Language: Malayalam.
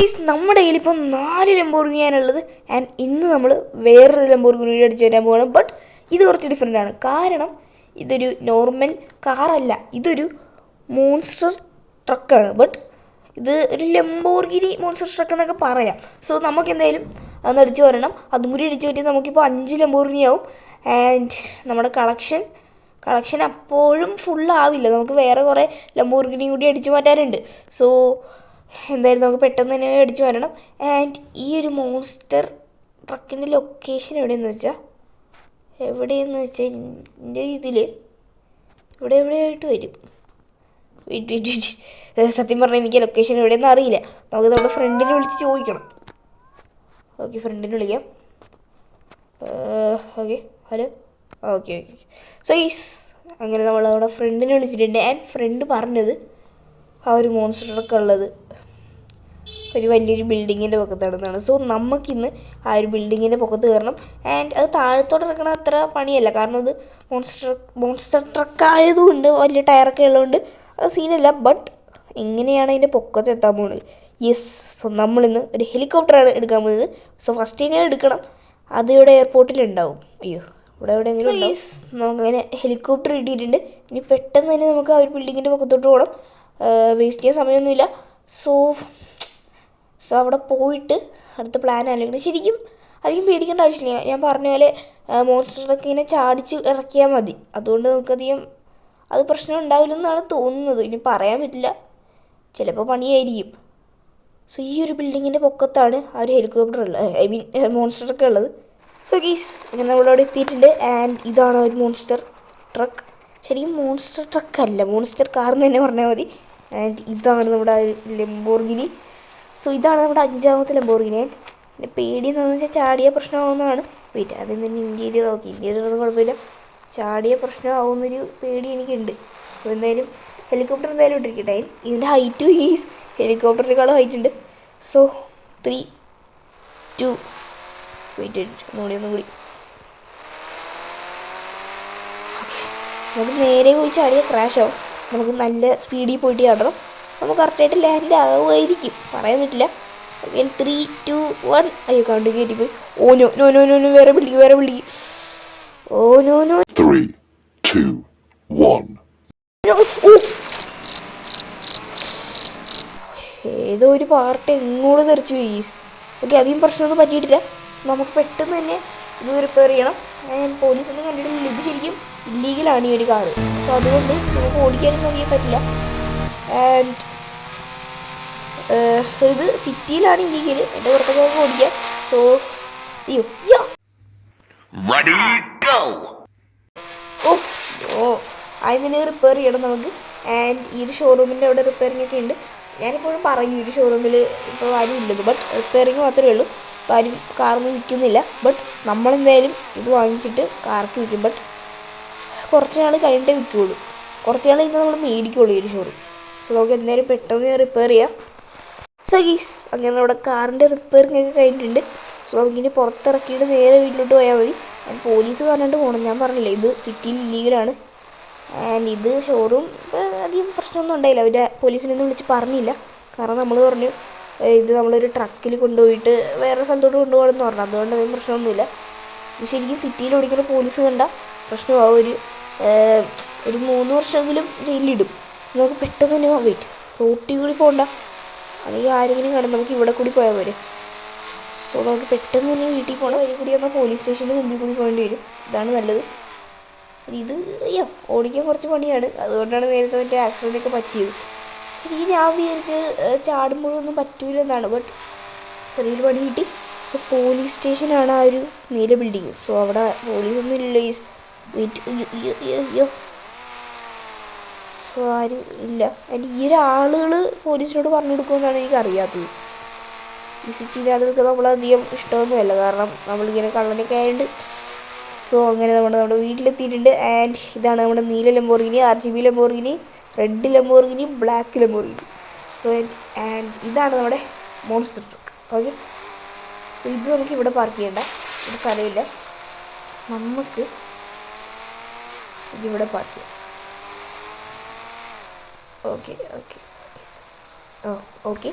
ഗൈസ് നമ്മുടെ കയ്യിൽ ഇപ്പം നാല് ലംബോർഗിനിയാണുള്ളത് ആൻഡ് ഇന്ന് നമ്മൾ വേറൊരു ലംബോർഗിനി അടിച്ച് വരാൻ പോകണം ബട്ട് ഇത് കുറച്ച് ഡിഫറെന്റ് ആണ്. കാരണം ഇതൊരു നോർമൽ കാറല്ല ഇതൊരു മോൺസ്റ്റർ ട്രക്കാണ് ബട്ട് ഇത് ഒരു ലംബോർഗിനി മോൺസ്റ്റർ ട്രക്ക് എന്നൊക്കെ പറയാം. സോ നമുക്ക് എന്തായാലും അതൊന്ന് അടിച്ചു വരണം. അതും കൂടി അടിച്ചു പറ്റി നമുക്കിപ്പോൾ അഞ്ച് ലംബോർഗിനി ആവും. ആൻഡ് നമ്മുടെ കളക്ഷൻ കളക്ഷൻ അപ്പോഴും ഫുൾ ആവില്ല. നമുക്ക് വേറെ കുറേ ലംബോർഗിനി കൂടി അടിച്ചു മാറ്റാനുണ്ട്. സോ എന്തായാലും നമുക്ക് പെട്ടെന്ന് തന്നെ അടിച്ചു വരണം. ആൻഡ് ഈ ഒരു മോൺസ്റ്റർ ട്രക്കിന്റെ ലൊക്കേഷൻ എവിടെയെന്ന് വെച്ചാൽ എവിടെയെന്ന് വെച്ചാൽ എന്റെ ഇതിൽ ഇവിടെ എവിടെയായിട്ട് വരും? വെയിറ്റ് വെയിറ്റ് സത്യം പറഞ്ഞാൽ എനിക്ക് ലൊക്കേഷൻ എവിടെയെന്ന് അറിയില്ല. നമുക്ക് നമ്മുടെ ഫ്രണ്ടിനെ വിളിച്ച് ചോദിക്കണം. ഓക്കെ ഫ്രണ്ടിനെ വിളിക്കാം. Okay hello okay okay so is അങ്ങനെ നമ്മൾ നമ്മുടെ ഫ്രണ്ടിനെ വിളിച്ചിട്ടുണ്ട്. ആൻഡ് ഫ്രണ്ട് പറഞ്ഞത് ആ ഒരു മോൺസ്റ്ററൊക്കെ ഉള്ളത് ഒരു വലിയൊരു ബിൽഡിങ്ങിന്റെ പൊക്കത്താണെന്നാണ് സോ നമുക്കിന്ന് ആ ഒരു ബിൽഡിങ്ങിന്റെ പുറത്ത് കയറണം. ആൻഡ് അത് താഴത്തോട്ട് ഇറക്കണ അത്ര പണിയല്ല. കാരണം അത് മോൺസ്റ്റർ മോൺസ്റ്റർ ട്രക്ക് ആയതുകൊണ്ട് വലിയ ടയറൊക്കെ ഉള്ളതുകൊണ്ട് അത് സീനല്ല ബട്ട് എങ്ങനെയാണ് അതിന്റെ പൊക്കത്ത് എത്താൻ പോകുന്നത് യെസ് സോ നമ്മളിന്ന് ഒരു ഹെലികോപ്റ്ററാണ് എടുക്കാൻ പോകുന്നത് സോ ഫസ്റ്റ് ഇങ്ങനെ എടുക്കണം. അത് ഇവിടെ എയർപോർട്ടിൽ ഉണ്ടാവും. അയ്യോ ഇവിടെ എവിടെയെങ്കിലും യെസ് നമുക്കങ്ങനെ ഹെലികോപ്റ്റർ കിട്ടിയിട്ടുണ്ട് ഇനി പെട്ടെന്ന് തന്നെ നമുക്ക് ആ ഒരു ബിൽഡിങ്ങിന്റെ പൊക്കത്തോട്ട് പോകണം വേസ്റ്റ് ചെയ്യാൻ സമയമൊന്നുമില്ല. സോ സോ അവിടെ പോയിട്ട് അടുത്ത പ്ലാൻ അല്ലെങ്കിൽ ശരിക്കും അധികം പേടിക്കേണ്ട ആവശ്യമില്ല. ഞാൻ പറഞ്ഞ പോലെ മോൺസ്റ്ററൊക്കെ ഇങ്ങനെ ചാടിച്ച് ഇറക്കിയാൽ മതി. അതുകൊണ്ട് നമുക്കധികം അത് പ്രശ്നം ഉണ്ടാവില്ലെന്നാണ് തോന്നുന്നത്. ഇനി പറയാൻ പറ്റില്ല. ചിലപ്പോൾ പണിയായിരിക്കും. സോ ഈ ഒരു ബിൽഡിങ്ങിന്റെ പൊക്കത്താണ് ആ ഒരു ഹെലികോപ്റ്റർ ഉള്ളത് ഐ മീൻ മോൺസ്റ്ററൊക്കെ ഉള്ളത്. സോ ഗീസ് ഇങ്ങനെ നമ്മളവിടെ എത്തിയിട്ടുണ്ട്. ആൻഡ് ഇതാണ് ഒരു മോൺസ്റ്റർ ട്രക്ക് ശരിക്കും മോൺസ്റ്റർ ട്രക്ക് അല്ല. മോൺസ്റ്റർ കാർ എന്ന് തന്നെ പറഞ്ഞാൽ മതി. ആൻഡ് ഇതാണ് നമ്മുടെ ലംബോർഗിനി സോ ഇതാണ് നമ്മുടെ അഞ്ചാമത്തെ ലംബോർഗിനി പിന്നെ പേടി എന്താണെന്ന് വെച്ചാൽ ചാടിയ പ്രശ്നമാവുന്നതാണ്. വീട്ടിൽ അതിൽ നിന്ന് ഇന്റീരിയർ നോക്കി ഇന്റീരിയർ ഒന്നും കുഴപ്പമില്ല. ചാടിയ പ്രശ്നമാവുന്നൊരു പേടി എനിക്കുണ്ട്. സോ എന്തായാലും ഹെലികോപ്റ്റർ എന്തായാലും ഇട്ടിരിക്കട്ടെ. ഇതിന്റെ ഹൈറ്റ് ഈ ഹെലികോപ്റ്ററിനേക്കാളും ഹൈറ്റ് ഉണ്ട്. സോ ത്രീ ടു വെയിറ്റ് ഒന്നുകൂടി ഒന്നുകൂടി. നമുക്ക് നേരെ പോയി ചാടിയ ക്രാഷ് ആവും. നമുക്ക് നല്ല സ്പീഡിൽ പോയിട്ട് ചാടണം. നമുക്ക് കറക്റ്റായിട്ട് ലാൻഡ് ആവുമായിരിക്കും. പറയാൻ പറ്റില്ല. ഓക്കെ ത്രീ ടു വൺ അയ്യോ കണ്ടു കയറ്റി പോയി ഓ no no no no no വേറെ വിളിക്കും വേറെ വിളിക്കും oh no no one. No oh ഏതോ ഒരു പാർട്ട് എങ്ങോട്ട് തെറിച്ചു പോയി. ഓക്കെ അധികം പ്രശ്നമൊന്നും പറ്റിയിട്ടില്ല. സോ നമുക്ക് പെട്ടെന്ന് തന്നെ ഇത് റിപ്പയർ ചെയ്യണം. പോലീസൊന്നും കണ്ടിട്ടില്ല. ഇത് ശരിക്കും ഇല്ലീഗലാണ് ഈ ഒരു കാറ് സോ അതുകൊണ്ട് നമുക്ക് ഓടിക്കാനൊന്നും അധികം പറ്റില്ല. ആൻഡ് സോ ഇത് സിറ്റിയിലാണ് ഇല്ലീഗൽ എന്റെ പുറത്തൊക്കെ ഓടിക്കാം. സോ അയ്യോ യോ Ready, go! ഓഫ് ഓ അതിന് റിപ്പയർ ചെയ്യണം നമുക്ക്. ആൻഡ് ഈ ഒരു ഷോറൂമിന്റെ അവിടെ റിപ്പയറിംഗ് ഒക്കെ ഉണ്ട്. ഞാനിപ്പോഴും പറയും ഈ ഒരു ഷോറൂമിൽ ഇപ്പോൾ ആരും ഇല്ലെന്ന് ബട്ട് റിപ്പയറിങ് മാത്രമേ ഉള്ളൂ. ഇപ്പോൾ ആരും കാറൊന്നും വിൽക്കുന്നില്ല. ബട്ട് നമ്മളെന്തായാലും ഇത് വാങ്ങിച്ചിട്ട് കാർക്ക് വിൽക്കും. ബട്ട് കുറച്ച് നാൾ കഴിഞ്ഞിട്ടേ വിൽക്കുകയുള്ളൂ കുറച്ച് നാൾ കഴിഞ്ഞാൽ നമ്മൾ മേടിക്കുകയുള്ളൂ ഈ ഒരു ഷോറൂം സോ നമുക്ക് എന്തായാലും പെട്ടെന്ന് റിപ്പയർ ചെയ്യാം. സോ ഗീസ് അങ്ങനെ നമ്മുടെ കാറിന്റെ റിപ്പയറിങ് ഒക്കെ കഴിഞ്ഞിട്ടുണ്ട്. സോ നമുക്കിനി പുറത്തിറക്കിയിട്ട് നേരെ വീട്ടിലോട്ട് പോയാൽ മതി. ആൻഡ് പോലീസ് പറഞ്ഞിട്ട് പോകണം ഞാൻ പറഞ്ഞില്ലേ ഇത് സിറ്റിയിൽ ഇല്ലീഗലാണ് ആൻഡ് ഇത് ഷോറൂം അധികം പ്രശ്നമൊന്നും ഉണ്ടായില്ല. പോലീസിനെ പോലീസിനൊന്നും വിളിച്ച് പറഞ്ഞില്ല. കാരണം നമ്മൾ പറഞ്ഞു "ഏയ് ഇത് നമ്മളൊരു ട്രക്കിൽ കൊണ്ടുപോയിട്ട് വേറെ സ്ഥലത്തോട്ട് കൊണ്ടുപോകണമെന്ന് പറഞ്ഞു. അതുകൊണ്ട് അധികം പ്രശ്നമൊന്നുമില്ല. ശരിക്കും സിറ്റിയിൽ ഓടിക്കുന്ന പോലീസ് കണ്ട പ്രശ്നമാവും. ഒരു ഒരു മൂന്ന് വർഷമെങ്കിലും ജയിലിലിടും. നമുക്ക് പെട്ടെന്ന് തന്നെ വെയിറ്റ് റോട്ടിൽ കൂടി പോകണ്ട അല്ലെങ്കിൽ ആരെങ്കിലും കാണും. നമുക്ക് ഇവിടെ കൂടി പോയാൽ പോരെ. സോ നമുക്ക് പെട്ടെന്ന് തന്നെ വീട്ടിൽ പോകണം വഴി കൂടി വന്നാൽ പോലീസ് സ്റ്റേഷന്റെ മുമ്പിൽ കൂടി പോകേണ്ടി വരും. ഇതാണ് നല്ലത്. ഇത് അയ്യോ ഓടിക്കാൻ കുറച്ച് പണിയാണ്. അതുകൊണ്ടാണ് നേരത്തെ മറ്റേ ആക്സിഡന്റൊക്കെ പറ്റിയത്. ശരിക്കും ഞാൻ വിചാരിച്ച് ചാടുമ്പോഴൊന്നും പറ്റൂല എന്നാണ് ബട്ട് ചെറിയൊരു പണി കിട്ടി. സോ പോലീസ് സ്റ്റേഷനാണ് ആ ഒരു നീല ബിൽഡിങ് സോ അവിടെ പോലീസൊന്നും ഇല്ല ഈ വെയിറ്റ് അയ്യോ അയ്യോ അയ്യോ. സോ ആരും ഇല്ല അതിന്റെ ഈ ഒരു ആളുകൾ പോലീസിനോട് പറഞ്ഞു കൊടുക്കുമെന്നാണ് എനിക്ക് അറിയാത്തത് ഈ സിറ്റിയിലെ ആളുകൾക്ക് നമ്മളധികം ഇഷ്ടമൊന്നുമല്ല. കാരണം നമ്മളിങ്ങനെ കള്ളനൊക്കെ ആയതുകൊണ്ട് സോ അങ്ങനെ നമ്മൾ നമ്മുടെ വീട്ടിലെത്തിയിട്ടുണ്ട്. ആൻഡ് ഇതാണ് നമ്മുടെ നീല Lamborghini R G B Lamborghini red Lamborghini black Lamborghini so and ഇതാണ് നമ്മുടെ മോൺസ്റ്റർ ട്രക്ക് ഓക്കെ സോ ഇത് നമുക്ക് ഇവിടെ പാർക്ക് ചെയ്യേണ്ട. ഒരു സ്ഥലമില്ല. നമുക്ക് ഇതിവിടെ പാർക്ക് ചെയ്യാം. Okay okay okay oh okay